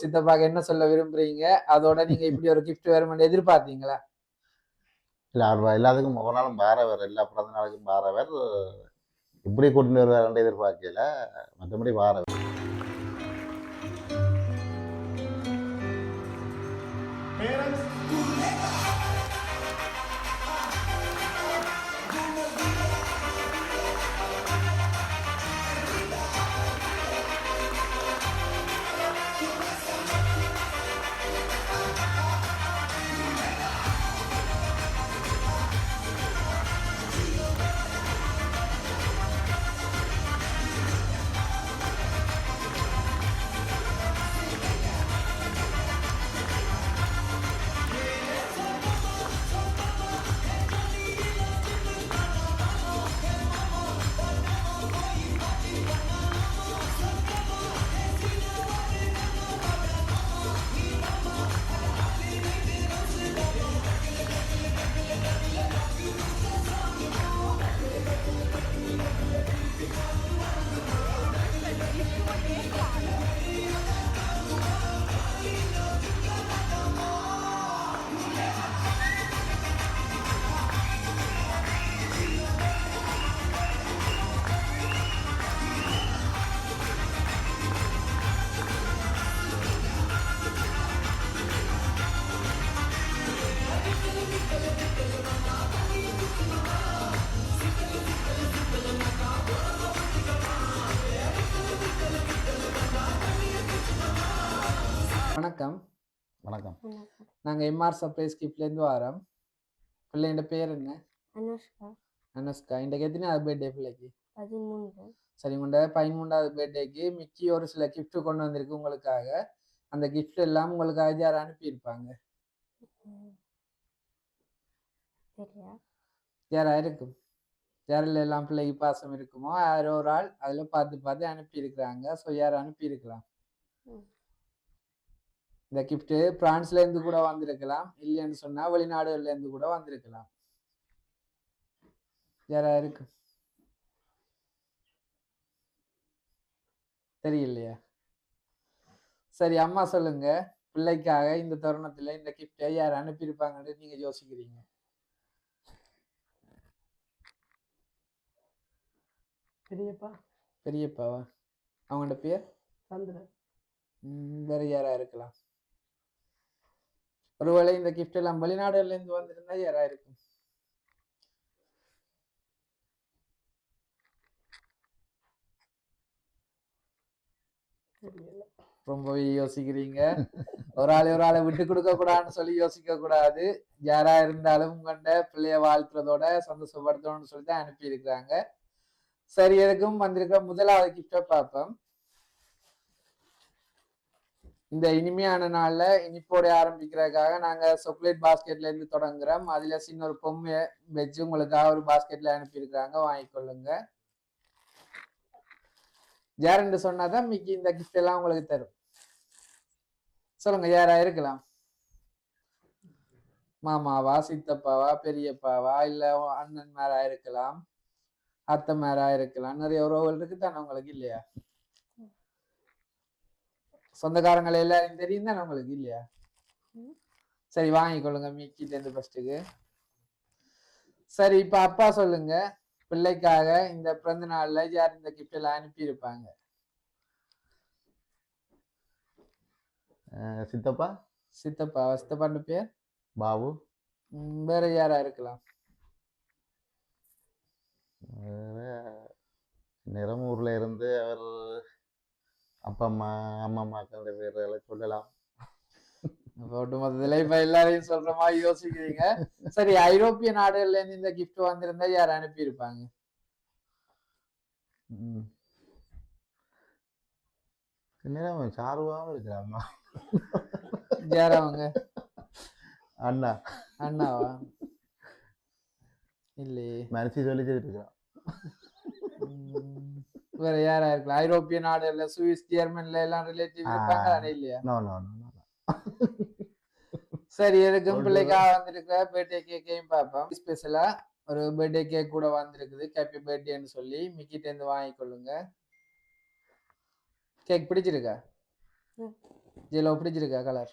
சித்தப்பாக்கு என்ன சொல்ல விரும்புறீங்க? அதோட நீங்க இப்படி ஒரு கிஃப்ட் வருமென்னு எதிர்பார்த்தீங்களா? இல்லை அவர் எல்லாத்துக்கும் ஒவ்வொரு நாளும் பாரவர் எல்லா பிறந்த நாளுக்கும் பாரவர் இப்படி கூட்டிட்டு வருவாருன்ற எதிர்பார்க்கல. மற்றபடி பாரவர் Okay. வணக்கம். வணக்கம். நாங்க எம்ஆர் சர்ப்ரைஸ் கிஃப்ட்ல இருந்து வரோம். பிள்ளைங்க பேர் என்ன? அனுஷ்கா. அனுஷ்கா. இன்றைக்கு எத்தனையாவது பர்த்டே பிள்ளைக்கு? பதிமூன்று. சரி உண்ட பதிமூன்றாவது பர்த்டேக்கு மிக்கி ஒரு சில gift கொண்டு வந்திருக்கு உங்களுக்காக. அந்த gift எல்லாம் உங்களுக்காக யார் அனுப்பியிருப்பாங்க. யாரா இருக்கும்? யாரில் எல்லாம் பிள்ளைக்கு பாசம் இருக்குமோ யாரோ ஒரு ஆள் அதுல பார்த்து பார்த்து அனுப்பியிருக்கிறாங்க. ஸோ யார் அனுப்பியிருக்கலாம். இந்த gift பிரான்ஸ்ல இருந்து கூட வந்திருக்கலாம் இல்லைன்னு சொன்னா வெளிநாடுகள்ல இருந்து கூட வந்திருக்கலாம். யாரா இருக்கு? தெரியலையா. சரி அம்மா சொல்லுங்க. பிள்ளைக்காக இந்த தருணத்துல இந்த கிஃப்டை யார் அனுப்பியிருப்பாங்கன்னு நீங்க யோசிக்கிறீங்க. பெரியப்பா. பெரியப்பாவா? அவங்களோட பேர்? சந்திரன். வேற யாரா இருக்கலாம்? ஒருவேளை இந்த gift எல்லாம் வெளிநாடுகள்ல இருந்து வந்திருந்தா யாரா இருக்கும். ரொம்பவே யோசிக்கிறீங்க. ஒரு ஆளை ஒரு ஆளை விட்டு கொடுக்க கூடாதுன்னு சொல்லி யோசிக்க கூடாது. யாரா இருந்தாலும் உங்கள்கிட்ட பிள்ளைய வாழ்த்துறதோட சந்தோஷப்படுத்தணும்னு சொல்லி தான் அனுப்பி இருக்கிறாங்க சரி எதுக்கும் வந்திருக்கிற முதலாவது கிஃப்டை பார்ப்போம். இந்த இனிமையான நாள்ல இனிப்போட ஆரம்பிக்கிறதுக்காக நாங்க சாக்லேட் பாஸ்கெட்ல இருந்து தொடங்குறோம். அதுல சின்ன ஒரு பொம்மைய வச்சு உங்களுக்காக ஒரு பாஸ்கெட்ல அனுப்பியிருக்காங்க வாங்கிக்கொள்ளுங்க யாருன்னு சொன்னாதான் மிக்கி இந்த கிஃப்ட் எல்லாம் உங்களுக்கு தரும். சொல்லுங்க யாரா இருக்கலாம்? மாமாவா சித்தப்பாவா பெரியப்பாவா இல்ல அண்ணன் மேரா இருக்கலாம்? அத்தை மேரா இருக்கலாம். நிறைய உறவுகள் இருக்கு தானே உங்களுக்கு இல்லையா? சொந்தக்காரங்களை எல்லாரையும் தெரியும் தானே உங்களுக்கு? இல்லையா? ம். சரி வாங்கிக்கொள்ளுங்க மிக்கிட்ட இருந்து ஃபர்ஸ்ட்டுக்கு சரி இப்ப அப்பா சொல்லுங்க. பிள்ளைக்காக இந்த பிறந்த நாள்ல யார் இந்த gift எல்லாம் அனுப்பி இருப்பாங்க அஹ் சித்தப்பா? சித்தப்பா சித்தப்பாண்டு பேர்? பாபு. வேற யாரா இருக்கலாம்? வேற நிறமூர்ல இருந்து அவர் அப்பா அம்மா அம்மா அம்மாக்கள் பேர்களை சொல்லலாம். அப்ப ஒட்டுமொத்தத்துல இப்ப எல்லாரையும் சொல்ற மாதிரி யோசிக்கிறீங்க. சரி ஐரோப்பிய நாடுகள்ல இருந்து இந்த gift வந்திருந்தா யார் அனுப்பி இருப்பாங்க ம். நேரம் சாருவாகவும் இருக்கிறாம்மா யார் அவங்க அண்ணா. அண்ணாவா? இல்லையே. மனசு சொல்லிட்டு இருக்கிறான். வேற யாரா இருக்கலாம். ஐரோப்பிய நாடுகள்ல சுவிஸ் ஜெர்மன்ல எல்லாம் ரிலேட்டிவ் இருப்பாங்க இல்லையா? நோ நோ நோ சரி சொல்லுங்க. பிள்ளைக்காக வந்திருக்கிற பர்த்டே கேக்கையும் பார்ப்போம். ஸ்பெஷலா ஒரு பர்த்டே கேக் கூட வந்திருக்குது. ஹாப்பி பர்த்டேன்னு சொல்லி மிக்கிட்ட இருந்து வாங்கிக்கொள்ளுங்க கேக் பிடிச்சிருக்கா? ம். ஜெயிலோ பிடிச்சிருக்கா கலர்.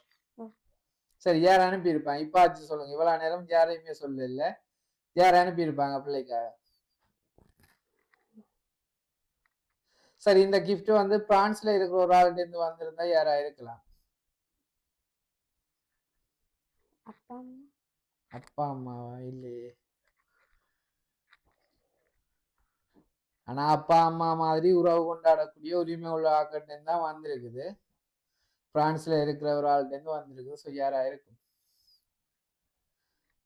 சரி யார் அனுப்பியிருப்பாங்க? இப்போ ஆச்சு சொல்லுங்க. இவ்வளவு நேரம் யாரையுமே சொல்லல. யார் அனுப்பியிருப்பாங்க பிள்ளைக்காக சரி இந்த gift வந்து பிரான்ஸ்ல இருக்கிற ஒரு ஆள்கிட்ட இருந்து வந்திருந்தா யாரா இருக்கலாம்? அப்பா அம்மா. அம்மாவா? இல்லையே. ஆனா அப்பா அம்மா மாதிரி உறவு கொண்டாடக்கூடிய உரிமை உள்ள ஆட்கிட்ட இருந்து தான் வந்திருக்குது. பிரான்ஸ்ல இருக்கிற ஒரு ஆள்கிட்ட இருந்து வந்திருக்குது. ஸோ யாரா இருக்கும்?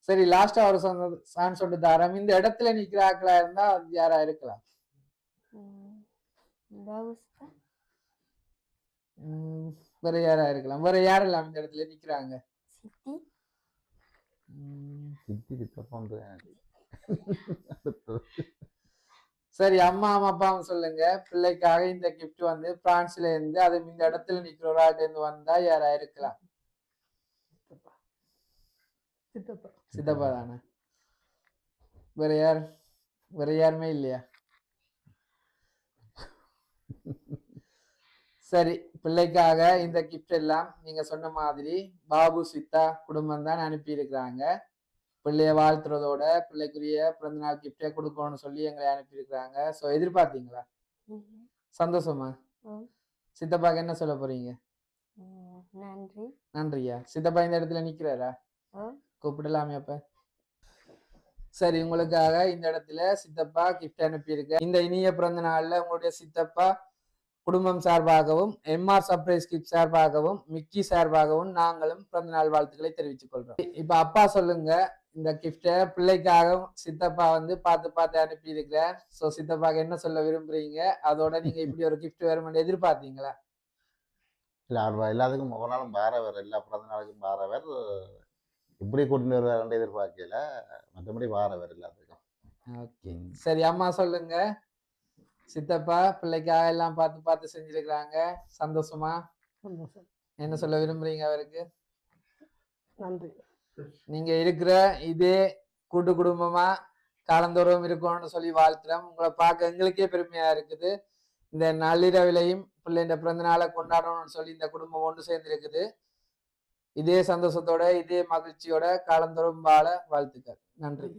சரி லாஸ்டா ஒரு சொன்ன சான் சொல்லிட்டு தாரம் இந்த இடத்துல நிக்கிற ஆட்களா இருந்தா யாரா இருக்கலாம்? வேற யாரா இருக்கலாம். வேற யாரெல்லாம் இந்த இடத்துல நிக்கிறாங்க? சித்தி. சித்தி. சரி அம்மா அம்மா அப்பாவும் சொல்லுங்க. பிள்ளைக்காக இந்த கிஃப்ட் வந்து பிரான்ஸ்ல இருந்து அது இந்த இடத்துல நிக்கிற ஒரு ஆள்கிட்ட இருந்து வந்தா யாரா இருக்கலாம்? சித்தப்பா. சித்தப்பா. சித்தப்பா தானே? வேற யார்? வேற யாருமே இல்லையா? சரி பிள்ளைக்காக இந்த கிஃப்ட் எல்லாம் நீங்க சொன்ன மாதிரி பாபு சித்தா குடும்பம் தான் அனுப்பி இருக்கிறாங்க பிள்ளைய வாழ்த்துறதோட பிள்ளைக்குரிய பிறந்தநாள் கிஃப்டே கொடுக்கணும்னு சொல்லி எங்களை அனுப்பியிருக்கிறாங்க. ஸோ எதிர்பார்த்தீங்களா? சந்தோஷமா? சித்தப்பாக்கு என்ன சொல்ல போறீங்க? நன்றி. நன்றியா? சித்தப்பா இந்த இடத்துல நிக்கிறாரா? கூப்பிடலாமே அப்ப. சரி உங்களுக்காக இந்த இடத்துல சித்தப்பா கிஃப்ட் அனுப்பியிருக்கேன் இந்த இனிய பிறந்த நாள்ல உங்களுடைய சித்தப்பா குடும்பம் சார்பாகவும் எம்ஆர் சர்ப்ரைஸ் கிஃப்ட் சார்பாகவும் மிக்கி சார்பாகவும் நாங்களும் பிறந்த நாள் வாழ்த்துக்களை தெரிவித்துக் கொள்றோம். இப்ப அப்பா சொல்லுங்க இந்த கிஃப்டை பிள்ளைக்காக சித்தப்பா வந்து பார்த்து பார்த்து அனுப்பி இருக்கிறார் ஸோ சித்தப்பாக்கு என்ன சொல்ல விரும்புறீங்க? அதோட நீங்க இப்படி ஒரு கிஃப்ட் வரும்னு எதிர்பார்த்தீங்களா? இல்லை அவர் எல்லாத்துக்கும் ஒவ்வொரு நாளும் பாரவர் எல்லா பிறந்த நாளுக்கும் பாரவர் இப்படி கூட்டிட்டு வருவாருன்னு எதிர்பார்க்கல. மற்றபடி பாரவர் எல்லாத்துக்கும். ஓகே சரி அம்மா சொல்லுங்க. சித்தப்பா பிள்ளைக்காக எல்லாம் பார்த்து பார்த்து செஞ்சிருக்கிறாங்க. சந்தோஷமா? என்ன சொல்ல விரும்புறீங்க அவருக்கு? நன்றி. நீங்க இருக்கிற இதே கூட்டு குடும்பமா காலந்தோறும் இருக்கணும்னு சொல்லி வாழ்த்துறோம் உங்களை பார்க்க எங்களுக்கே பெருமையா இருக்குது. இந்த நள்ளிரவிலையும் பிள்ளைங்க பிறந்த நாளை கொண்டாடணும்னு சொல்லி இந்த குடும்பம் ஒன்று சேர்ந்து இருக்குது இதே சந்தோஷத்தோட இதே மகிழ்ச்சியோட காலந்தோறும் வாழ வாழ்த்துக்கள். நன்றி.